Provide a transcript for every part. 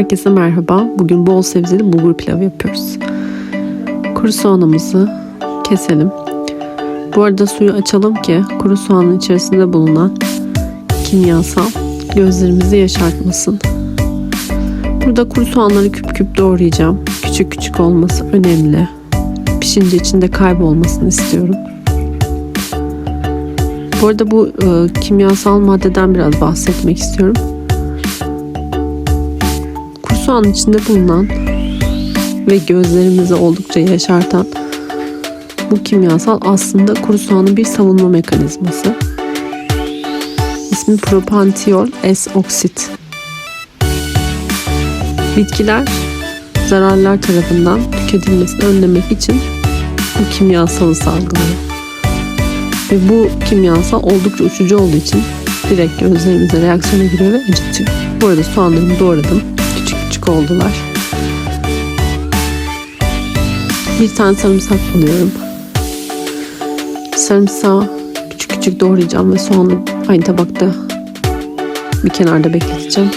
Herkese merhaba. Bugün bol sebzeli bulgur pilavı yapıyoruz. Kuru soğanımızı keselim. Bu arada suyu açalım ki kuru soğanın içerisinde bulunan kimyasal gözlerimizi yaşartmasın. Burada kuru soğanları küp küp doğrayacağım. Küçük küçük olması önemli. Pişince içinde kaybolmasını istiyorum. Bu arada bu e, kimyasal maddeden biraz bahsetmek istiyorum. Kuru soğanın içinde bulunan ve gözlerimizi oldukça yaşartan bu kimyasal aslında kuru soğanın bir savunma mekanizması. İsmi propantiol S-oksit. Bitkiler zararlar tarafından tüketilmesini önlemek için bu kimyasalı salgılıyor. Ve bu kimyasal oldukça uçucu olduğu için direkt gözlerimize reaksiyona giriyor ve acıtıyor. Bu arada soğanlarımı doğradım. Oldular. Bir tane sarımsak alıyorum. Sarımsağı küçük küçük doğrayacağım ve soğanı aynı tabakta bir kenarda bekleteceğim.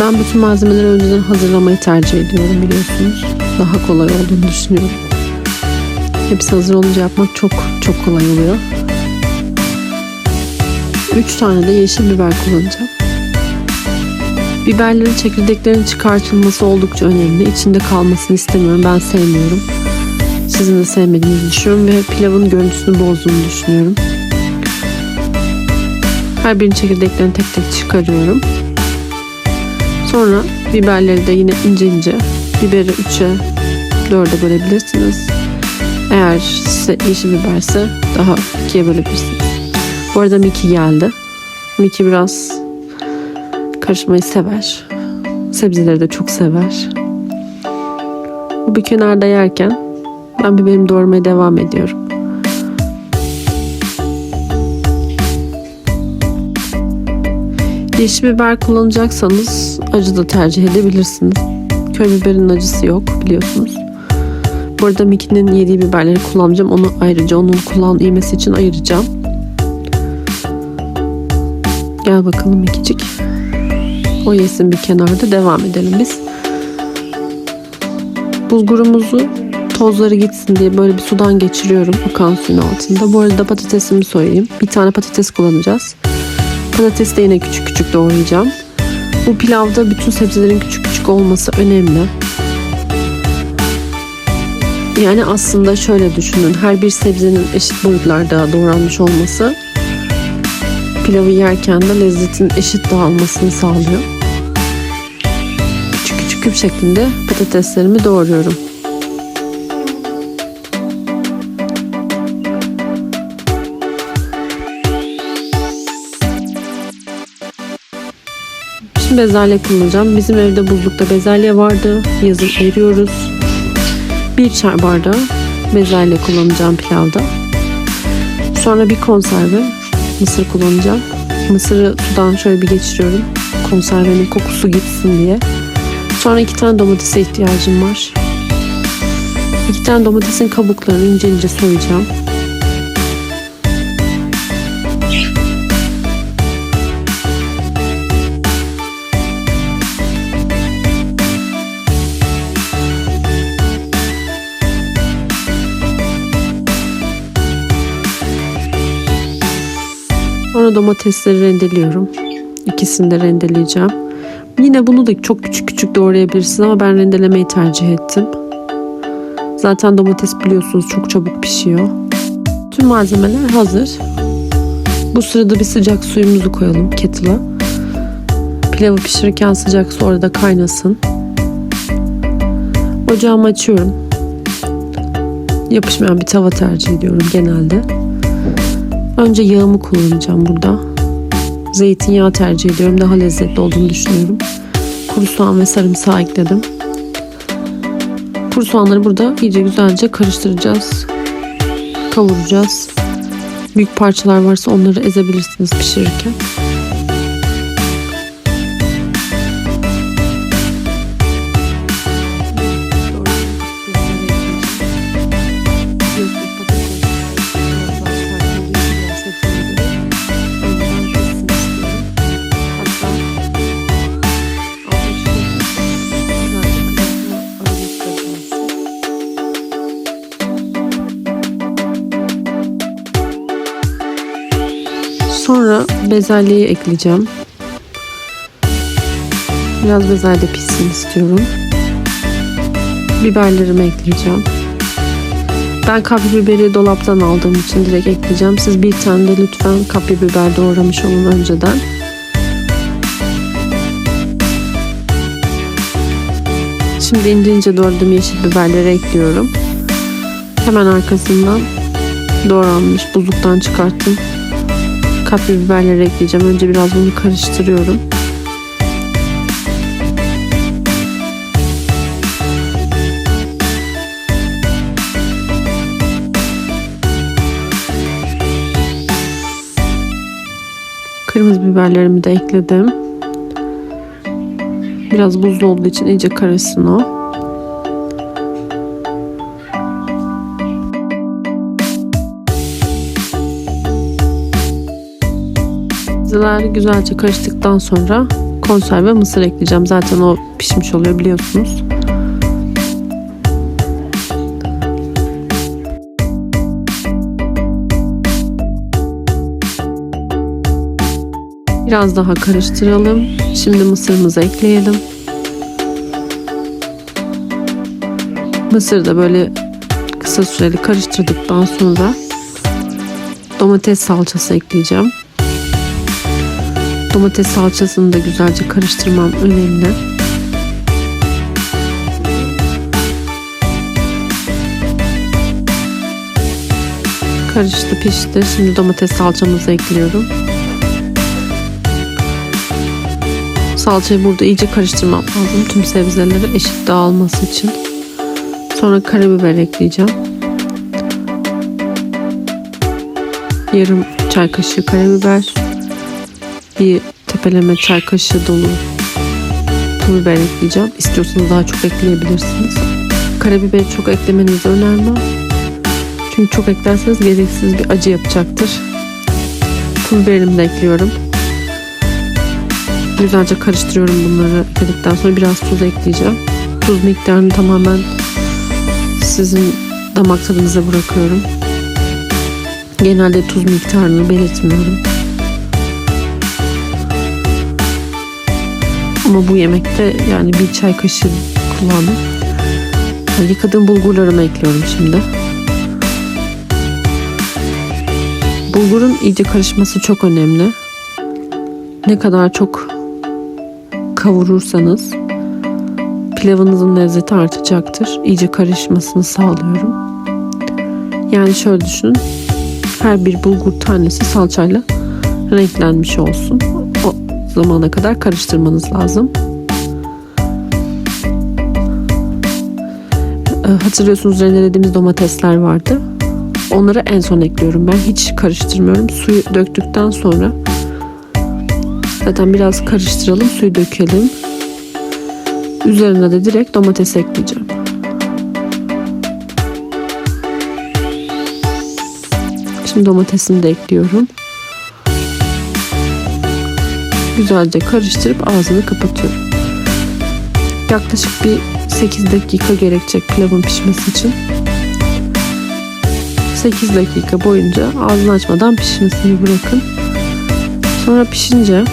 Ben bütün malzemeleri önceden hazırlamayı tercih ediyorum biliyorsunuz. Daha kolay olduğunu düşünüyorum. Hepsi hazır olunca yapmak çok çok kolay oluyor. 3 tane de yeşil biber kullanacağım. Biberlerin çekirdeklerinin çıkartılması oldukça önemli. İçinde kalmasını istemiyorum. Ben sevmiyorum. Sizin de sevmediğinizi düşünüyorum ve pilavın görüntüsünü bozduğunu düşünüyorum. Her birinin çekirdeklerini tek tek çıkarıyorum. Sonra biberleri de yine ince ince biberi 3'e 4'e bölebilirsiniz. Eğer size yeşil biberse daha ikiye bölebilirsiniz. Bu arada Miki geldi. Miki biraz karışmayı sever. Sebzeleri de çok sever. Bu bir kenarda yerken ben biberimi doğramaya devam ediyorum. Yeşil biber kullanacaksanız acı da tercih edebilirsiniz. Köy biberinin acısı yok biliyorsunuz. Bu arada Mickey'nin yediği biberleri kullanacağım. Onu ayrıca onun kulağın iğmesi için ayıracağım. Gel bakalım Mickey'cik. O yesin bir kenarda devam edelim biz. Bulgurumuzu tozları gitsin diye böyle bir sudan geçiriyorum akan suyun altında. Bu arada patatesimi soyayım. Bir tane patates kullanacağız. Patatesi de yine küçük küçük doğrayacağım. Bu pilavda bütün sebzelerin küçük küçük olması önemli. Yani aslında şöyle düşünün. Her bir sebzenin eşit boyutlarda doğranmış olması pilavı yerken de lezzetin eşit dağılmasını sağlıyor. Küçük küçük küp şeklinde patateslerimi doğruyorum. Şimdi bezelye kullanacağım. Bizim evde buzlukta bezelye vardı. Yazın eriyoruz. Bir çay bardağı bezelye kullanacağım pilavda. Sonra bir konserve mısır kullanacağım. Mısırı sudan şöyle bir geçiriyorum. Konservenin kokusu gitsin diye. Sonra iki tane domatese ihtiyacım var. İki tane domatesin kabuklarını ince ince soyacağım. Domatesleri rendeliyorum. İkisini de rendeleyeceğim. Yine bunu da çok küçük küçük doğrayabilirsiniz ama ben rendelemeyi tercih ettim. Zaten domates biliyorsunuz çok çabuk pişiyor. Tüm malzemeler hazır. Bu sırada bir sıcak suyumuzu koyalım kettle'a. Pilavı pişirirken sıcak su orada kaynasın. Ocağımı açıyorum. Yapışmayan bir tava tercih ediyorum genelde. Önce yağımı kullanacağım burada. Zeytinyağı tercih ediyorum. Daha lezzetli olduğunu düşünüyorum. Kuru soğan ve sarımsağı ekledim. Kuru soğanları burada iyice güzelce karıştıracağız. Kavuracağız. Büyük parçalar varsa onları ezebilirsiniz pişirirken. Bezelyeyi ekleyeceğim. Biraz bezelye pişsin istiyorum. Biberlerimi ekleyeceğim. Ben kapya biberi dolaptan aldığım için direkt ekleyeceğim. Siz bir tane de lütfen kapya biber doğramış olun önceden. Şimdi ince ince doğradığım yeşil biberleri ekliyorum. Hemen arkasından doğranmış buzluktan çıkarttım. Kapya biberleri ekleyeceğim. Önce biraz bunu karıştırıyorum. Kırmızı biberlerimi de ekledim. Biraz buzlu olduğu için iyice karışsın o. Sebzeler güzelce karıştıktan sonra konserve mısır ekleyeceğim. Zaten o pişmiş oluyor biliyorsunuz. Biraz daha karıştıralım. Şimdi mısırımızı ekleyelim. Mısır da böyle kısa süreli karıştırdıktan sonra domates salçası ekleyeceğim. Domates salçasını da güzelce karıştırmam önemli. Karıştı pişti. Şimdi domates salçamızı ekliyorum. Salçayı burada iyice karıştırmam lazım. Tüm sebzeleri eşit dağılması için. Sonra karabiber ekleyeceğim. Yarım çay kaşığı karabiber. Bir tepeleme çay kaşığı dolu pul biber ekleyeceğim. İstiyorsanız daha çok ekleyebilirsiniz. Karabiberi çok eklemenizi önermem. Çünkü çok eklerseniz gereksiz bir acı yapacaktır. Pul biberimi de ekliyorum. Güzelce karıştırıyorum bunları ekledikten sonra biraz tuz ekleyeceğim. Tuz miktarını tamamen sizin damak tadınıza bırakıyorum. Genelde tuz miktarını belirtmiyorum. Ama bu yemekte yani bir çay kaşığı kullandım. Yıkadığım bulgurlarımı ekliyorum şimdi. Bulgurun iyice karışması çok önemli. Ne kadar çok kavurursanız pilavınızın lezzeti artacaktır. İyice karışmasını sağlıyorum. Yani şöyle düşünün. Her bir bulgur tanesi salçayla renklenmiş olsun. Zamana kadar karıştırmanız lazım. Hatırlıyorsunuz rendelediğimiz domatesler vardı. Onları en son ekliyorum. Ben hiç karıştırmıyorum. Suyu döktükten sonra zaten biraz karıştıralım, suyu dökelim. Üzerine de direkt domates ekleyeceğim. Şimdi domatesini de ekliyorum. Güzelce karıştırıp ağzını kapatıyorum. Yaklaşık bir 8 dakika gerekecek pilavın pişmesi için. 8 dakika boyunca ağzını açmadan pişmesini bırakın. Sonra pişince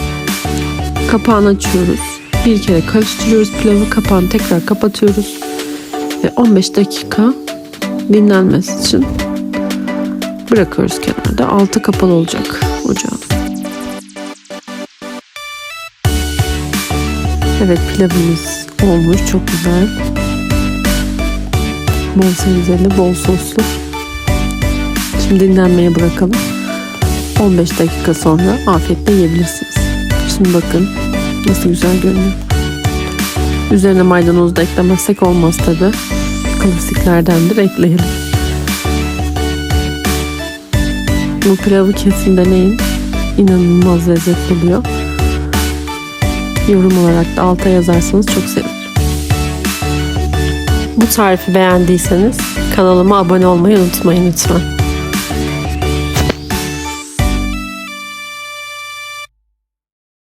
kapağını açıyoruz. Bir kere karıştırıyoruz pilavı. Kapağını tekrar kapatıyoruz. Ve 15 dakika dinlenmesi için bırakıyoruz kenarda. Altı kapalı olacak ocağın. Evet pilavımız olmuş. Çok güzel. Bol sebzeli, bol soslu. Şimdi dinlenmeye bırakalım. 15 dakika sonra afiyetle yiyebilirsiniz. Şimdi bakın nasıl güzel görünüyor. Üzerine maydanoz da eklemezsek olmaz tabi. Klasiklerdendir ekleyelim. Bu pilavı kesin deneyin. İnanılmaz lezzetli oluyor. Yorum olarak da alta yazarsanız çok sevinirim. Bu tarifi beğendiyseniz kanalıma abone olmayı unutmayın lütfen.